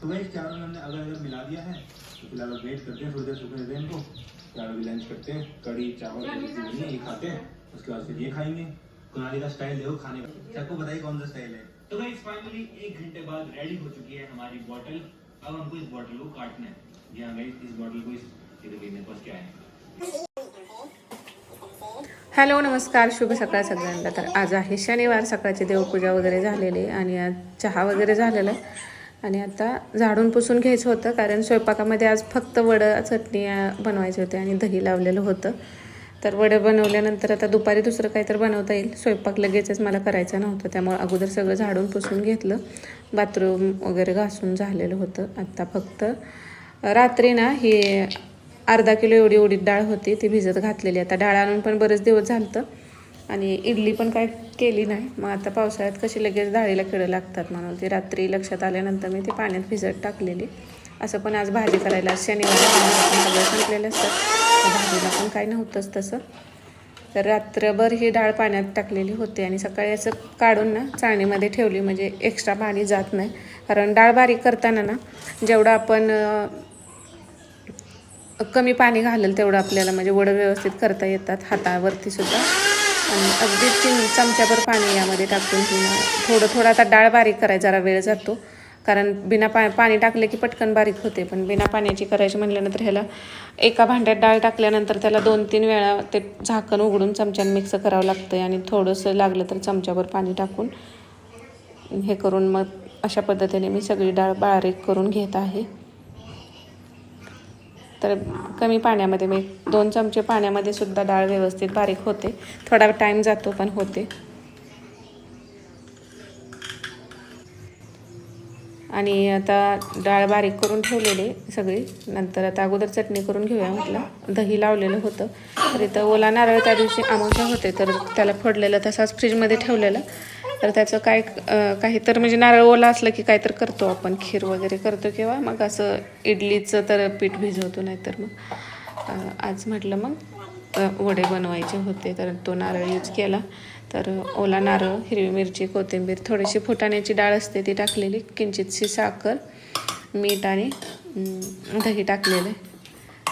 तो वही चारों में हमने अगर अगर मिला दिया है तो फ़िलहाल अब वेट करते हैं थोड़ी देर सूखने देते हैं इनको। चारों भी लंच करते हैं कड़ी चावल ये खाते हैं उसके बाद फिर ये खाएँगे। कुनाली का स्टाइल देखो खाने का। सबको बताइए कौन सा स्टाइल है? तो गाइस फाइनली एक घंटे बाद रेडी हो चुकी है हमारी बॉटल अब हमको इस बॉटल को काटना है। जी हाँ गाइस इस बॉटल को इस मेरे पास क्या है। हॅलो नमस्कार शुभ सकाळ सगळ्यांना. तर आज आहे शनिवार सकाळची देवपूजा वगैरे झालेली आणि आज चहा वगैरे झालेला आहे. आणि आता झाडून पुसून घ्यायचं होतं कारण स्वयंपाकामध्ये आज फक्त वडं चटणी बनवायचे होते आणि दही लावलेलं होतं. तर वडं बनवल्यानंतर आता दुपारी दुसरं काहीतरी बनवता येईल. स्वयंपाक लगेचच मला करायचं नव्हतं त्यामुळे अगोदर सगळं झाडून पुसून घेतलं. बाथरूम वगैरे घासून झालेलं होतं. आत्ता फक्त रात्री ना ही अर्धा किलो एवढी उडीद डाळ होती ती भिजत घातलेली. आता डाळ आणून पण बरेच दिवस झालं आणि इडली पण काय केली नाही. मग आता पावसाळ्यात कशी लगेच डाळीला किडं लागतात म्हणून ती रात्री लक्षात आल्यानंतर मी ती पाण्यात भिजत टाकलेली. असं पण आज भाजी करायला शनिवार सगळं संपलेलं असतं. भाजीला पण काही नव्हतंच तसं. तर रात्रभर ही डाळ पाण्यात टाकलेली होती आणि सकाळी असं काढून ना चाळणीमध्ये ठेवली म्हणजे एक्स्ट्रा पाणी जात नाही. कारण डाळ बारीक करताना ना जेवढं आपण कमी पाणी घालेल तेवढं आपल्याला म्हणजे वडं व्यवस्थित करता येतात हातावरती सुद्धा. आणि अगदी तीन चमच्याभर पाणी यामध्ये टाकून घेणं थोडं थोडं आता डाळ बारीक करायला जरा वेळ जातो. कारण बिना पा पाणी टाकले की पटकन बारीक होते. पण बिना पाण्याची करायची म्हटल्यानंतर ह्याला एका भांड्यात डाळ टाकल्यानंतर त्याला दोन तीन वेळा ते झाकण उघडून चमच्यानं मिक्स करावं लागतं आणि थोडंसं लागलं तर चमच्याभर पाणी टाकून हे करून मग अशा पद्धतीने मी सगळी डाळ बारीक करून घेत आहे. तर कमी पाण्यामध्ये मी दोन चमचे पाण्यामध्ये सुद्धा डाळ व्यवस्थित बारीक होते. थोडा टाईम जातो पण होते. आणि आता डाळ बारीक करून ठेवलेली सगळी. नंतर आता अगोदर चटणी करून घेऊया म्हटलं. दही लावलेलं होतं. तर इथं ओला नारळ त्या दिवशी आमोशा होते तर त्याला फोडलेलं तसाच फ्रीजमध्ये ठेवलेलं. तर त्याचं काय काही तर म्हणजे नारळ ओला असलं की काय तर करतो आपण. खीर वगैरे करतो किंवा मग असं इडलीचं तर पीठ भिजवतो नाही तर मग आज म्हटलं मग वडे बनवायचे होते. तर तो नारळ यूज केला. तर ओला नारळ हिरवी मिरची कोथिंबीर थोडीशी फुटाण्याची डाळ असते ती टाकलेली. किंचितशी साखर मीठ आणि दही टाकलेलं आहे.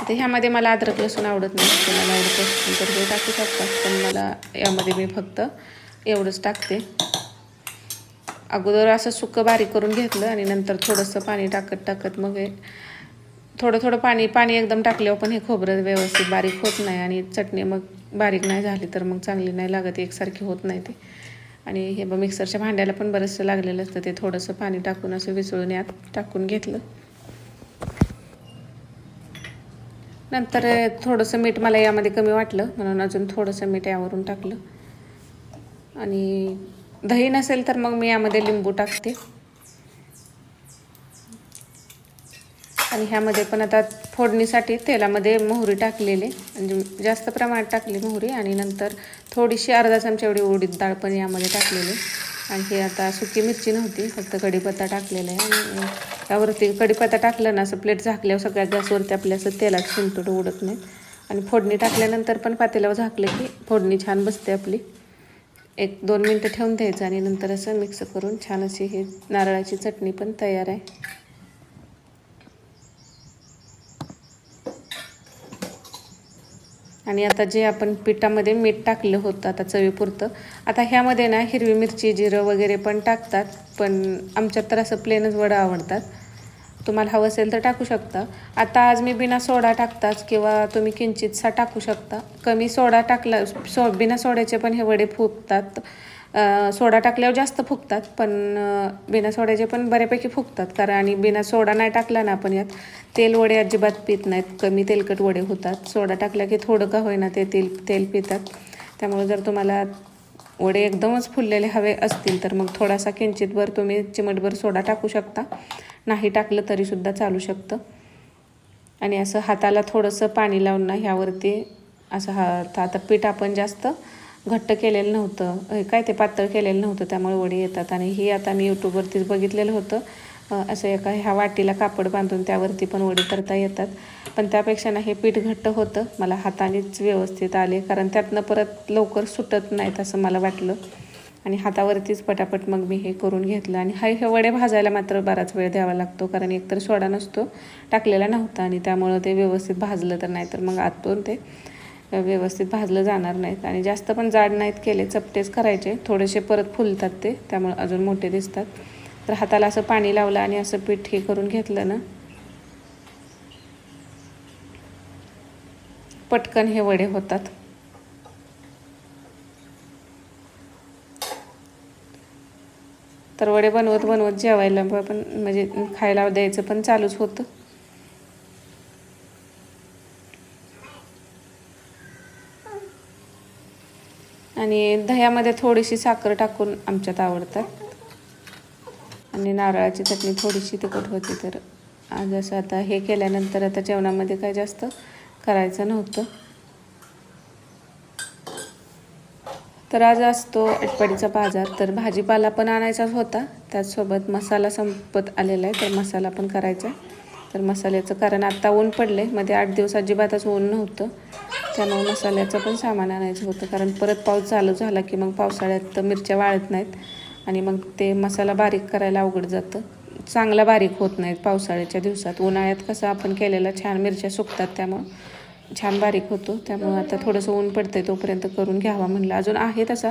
तर ह्यामध्ये मला अद्रक लसूण आवडत नाही. कोणाला आवडत असेल तर ते टाकू शकतात पण मला यामध्ये मी फक्त एवढंच टाकते. अगोदर असं सुकं बारीक करून घेतलं आणि नंतर थोडंसं पाणी टाकत टाकत मग हे थोडं थोडं पाणी पाणी एकदम टाकल्यावर पण हे खोबरं व्यवस्थित बारीक होत नाही आणि चटणी मग बारीक नाही झाली तर मग चांगली नाही लागत एकसारखी होत नाही ते. आणि हे ब मिक्सरच्या भांड्याला पण बरंचसं लागलेलं असतं ते थोडंसं पाणी टाकून असं विसळून यात टाकून घेतलं. नंतर थोडंसं मीठ मला यामध्ये कमी वाटलं म्हणून अजून थोडंसं मीठ यावरून टाकलं. आणि दही नसेल तर मग मी यामध्ये लिंबू टाकते. आणि ह्यामध्ये पण आता फोडणीसाठी तेलामध्ये मोहरी टाकलेली. म्हणजे जास्त प्रमाणात टाकली मोहरी आणि नंतर थोडीशी अर्धा चमचा एवढी उडीद डाळ पण यामध्ये टाकलेली. आणि हे आता सुकी मिरची नव्हती फक्त कढीपत्ता टाकलेला आहे. आणि त्यावरती कढीपत्ता टाकलं ना असं प्लेट झाकल्यावर सगळ्या गॅसवरती आपल्या असं तेलात शिंतोड उडत नाही. आणि फोडणी टाकल्यानंतर पण पातेल्यावर झाकलं की फोडणी छान बसते आपली. एक दोन मिनटं ठेवून द्यायचं आणि नंतर असं मिक्स करून छान अशी ही नारळाची चटणी पण तयार आहे. आणि आता जे आपण पिठामध्ये मीठ टाकलं होतं आता चवीपुरतं. आता ह्यामध्ये ना हिरवी मिरची जिरं वगैरे पण टाकतात पण आमच्यात तर असं प्लेनच वडं आवडतात. तुम्हाला हवं असेल तर टाकू शकता. आता आज मी बिना सोडा टाकताच किंवा तुम्ही किंचितसा टाकू शकता. कमी सोडा टाकला सो बिना सोड्याचे पण हे वडे फुगतात. सोडा टाकल्यावर जास्त फुगतात पण बिना सोड्याचे पण बऱ्यापैकी फुगतात. कारण आणि बिना सोडा नाही टाकला ना आपण यात तेल वडे अजिबात पित नाहीत. कमी तेलकट वडे होतात. सोडा टाकला की थोडं का होईना ते तेल तेल पितात. त्यामुळे जर तुम्हाला वडे एकदमच फुललेले हवे असतील तर मग थोडासा किंचितभर तुम्ही चिमटभर सोडा टाकू शकता. नाही टाकलं तरीसुद्धा चालू शकतं. आणि असं हाताला थोडंसं पाणी लावून ना ह्यावरती असं हा आता पीठ आपण जास्त घट्ट केलेलं नव्हतं. हे काय ते पातळ केलेलं नव्हतं त्यामुळे वडे येतात. आणि ही आता मी यूट्यूबवरतीच बघितलेलं होतं. असं एका ह्या वाटीला कापड बांधून त्यावरती पण वडी करता येतात. पण त्यापेक्षा ना हे पीठ घट्ट होतं. मला हातानेच व्यवस्थित आले. कारण त्यातनं परत लवकर सुटत नाहीत असं मला वाटलं. आणि हातावरतीच पटापट मग मी हे करून घेतलं. आणि हा हे वडे भाजायला मात्र बराच वेळ द्यावा लागतो. कारण एकतर सोडा नसतो टाकलेला नव्हता. आणि त्यामुळं ते व्यवस्थित भाजलं तर नाही तर मग आतून ते व्यवस्थित भाजलं जाणार नाहीत. आणि जास्त पण जाड नाहीत केले. चपटेच करायचे. थोडेसे परत फुलतात ते. त्यामुळे अजून मोठे दिसतात. तर हाताला असं पाणी लावलं आणि असं पीठ हे करून घेतलं ना. पटकन हे वडे होतात. तर वडे बनवत बनवत जेवायला पण म्हणजे खायला द्यायचं पण चालूच होतं. आणि दह्यामध्ये थोडीशी साखर टाकून आमच्यात आवडतात. आणि नारळाची चटणी थोडीशी तिखट होती तर आज असं आता हे केल्यानंतर आता जेवणामध्ये काय जास्त करायचं नव्हतं. तर आज असतो आटपाडीचा बाजार. तर भाजीपाला पण आणायचाच होता. त्याचसोबत मसाला संपत आलेला आहे तर मसाला पण करायचा आहे. तर मसाल्याचं कारण आत्ता ऊन पडलं आहे मध्ये आठ दिवस अजिबातच ऊन नव्हतं. त्यामुळे मसाल्याचं पण सामान आणायचं होतं. कारण परत पाऊस चालू झाला की मग पावसाळ्यात मिरच्या वाळत नाहीत. आणि मग ते मसाला बारीक करायला अवघड जातं. चांगला बारीक होत नाहीत पावसाळ्याच्या दिवसात. उन्हाळ्यात कसं आपण केलेलं छान मिरच्या सुकतात त्यामुळं छान बारीक होतो. त्यामुळं आता थोडंसं ऊन पडतंय तोपर्यंत करून घ्यावा म्हणलं. अजून आहे तसा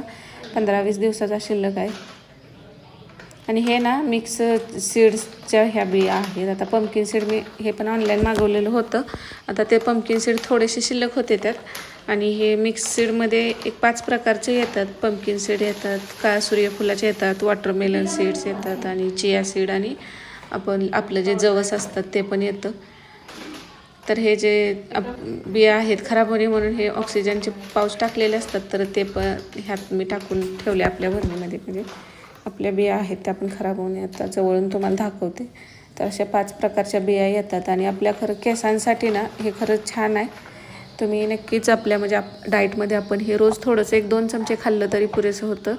पंधरा वीस दिवसाचा शिल्लक आहे. आणि हे ना मिक्स सीड्सच्या ह्या बिया आहेत. आता पम्पकिन सीड मी हे पण ऑनलाईन मागवलेलं होतं. आता ते पम्पकिन सीड थोडेसे शिल्लक होते त्यात. आणि हे मिक्स सीडमध्ये एक पाच प्रकारचे येतात. पम्पकिन सीड येतात का सूर्यफुलाचे येतात वॉटरमेलन सीड्स येतात आणि चिया सीड आणि आपण आपलं जे जवस असतात ते पण येतं. तर हे जे आप बिया आहेत खराब होणे म्हणून हे ऑक्सिजनचे पाऊस टाकलेले असतात तर ते पण ह्यात मी टाकून ठेवले आपल्या भरणीमध्ये. म्हणजे आपल्या बिया आहेत त्या पण खराब होऊ नये आता जवळून तुम्हाला दाखवते. तर अशा पाच प्रकारच्या बिया येतात आणि आपल्या खरं केसांसाठी ना हे खरंच छान आहे. तुम्ही नक्कीच आपल्या म्हणजे आप डाएटमध्ये आपण हे रोज थोडंसं एक दोन चमचे खाल्लं तरी पुरेसं होतं.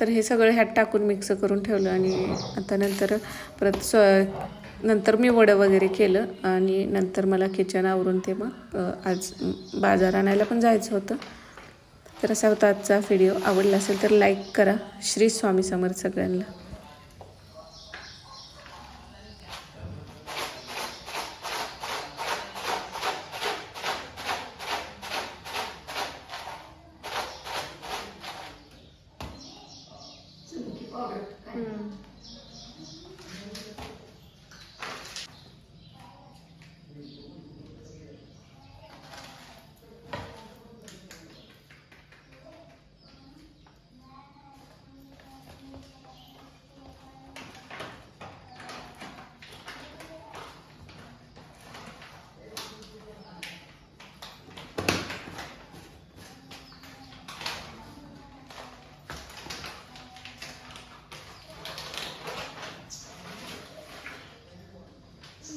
तर हे सगळं ह्यात टाकून मिक्स करून ठेवलं आणि आता नंतर परत स नंतर मी वडं वगैरे केलं आणि नंतर मला किचन आवरून ते मग आज बाजार आणायला पण जायचं होतं. तर असा होता आजचा व्हिडिओ. आवडला असेल तर लाईक करा. श्री स्वामी समर्थ सगळ्यांना.